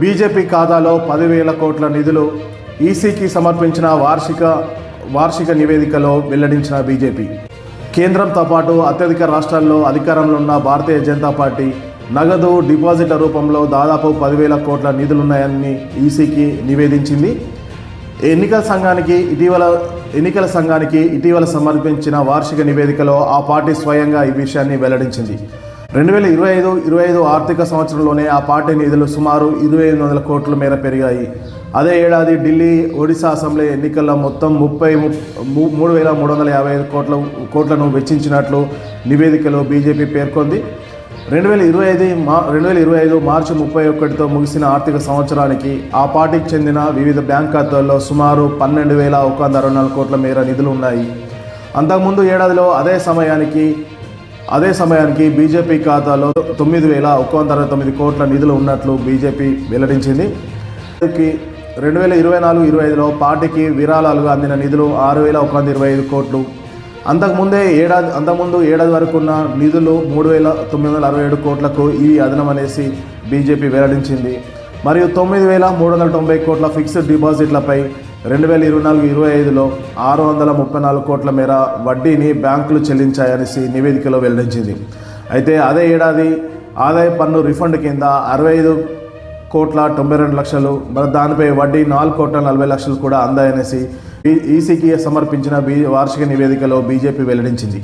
BJP ఖాతాలో పదివేల కోట్ల నిధులు ఈసీకి సమర్పించిన వార్షిక వార్షిక నివేదికలో వెల్లడించిన బీజేపీ. కేంద్రంతో పాటు అత్యధిక రాష్ట్రాల్లో అధికారంలో ఉన్న భారతీయ జనతా పార్టీ నగదు డిపాజిట్ల రూపంలో దాదాపు పదివేల కోట్ల నిధులున్నాయని ఈసీకి నివేదించింది. ఎన్నికల సంఘానికి ఇటీవల ఎన్నికల సంఘానికి ఇటీవల సమర్పించిన వార్షిక నివేదికలో ఆ పార్టీ స్వయంగా ఈ విషయాన్ని వెల్లడించింది. రెండు వేల ఇరవై ఐదు ఇరవై ఐదు ఆర్థిక సంవత్సరంలోనే ఆ పార్టీ నిధులు సుమారు ఇరవై ఐదు వందల కోట్ల మేర పెరిగాయి. అదే ఏడాది ఢిల్లీ ఒడిశా అసెంబ్లీ ఎన్నికల్లో మొత్తం ముప్పై ము- మూడు వేల మూడు వందల యాభై ఐదు కోట్ల కోట్లను వెచ్చించినట్లు నివేదికలో బీజేపీ పేర్కొంది. రెండు వేల ఇరవై ఐదు మా రెండు వేల ఇరవై ఐదు మార్చి ముప్పై ఒకటితో ముగిసిన ఆర్థిక సంవత్సరానికి ఆ పార్టీకి చెందిన వివిధ బ్యాంక్ ఖాతాల్లో సుమారు పన్నెండు వేల ఒక వంద అరవై నాలుగు కోట్ల మేర నిధులు ఉన్నాయి. అంతకుముందు ఏడాదిలో అదే సమయానికి అదే సమయానికి బీజేపీ ఖాతాలో తొమ్మిది వేల ఒక్క వంద అరవై తొమ్మిది కోట్ల నిధులు ఉన్నట్లు బీజేపీ వెల్లడించింది. రెండు వేల ఇరవై నాలుగు ఇరవై ఐదులో పార్టీకి విరాళాలుగా అందిన నిధులు ఆరు వేల ఒక వంద ఇరవై ఐదు కోట్లు. అంతకుముందే ఏడాది అంతకుముందు ఏడాది వరకు ఉన్న నిధులు మూడు వేల తొమ్మిది వందల అరవై ఏడు కోట్లకు ఈ అదనం అనేసి బీజేపీ వెల్లడించింది. మరియు తొమ్మిది వేల మూడు వందల తొంభై కోట్ల ఫిక్స్డ్ డిపాజిట్లపై రెండు వేల ఇరవై నాలుగు ఇరవై ఐదులో ఆరు వందల ముప్పై నాలుగు కోట్ల మేర వడ్డీని బ్యాంకులు చెల్లించాయనేసి నివేదికలో వెల్లడించింది. అయితే అదే ఏడాది ఆదాయ పన్ను రిఫండ్ కింద అరవై ఐదు కోట్ల తొంభై రెండు లక్షలు మరి దానిపై వడ్డీ నాలుగు కోట్ల నలభై లక్షలు కూడా అందాయనేసి ఈ- ఈసీకి సమర్పించిన బీ వార్షిక నివేదికలో బీజేపీ వెల్లడించింది.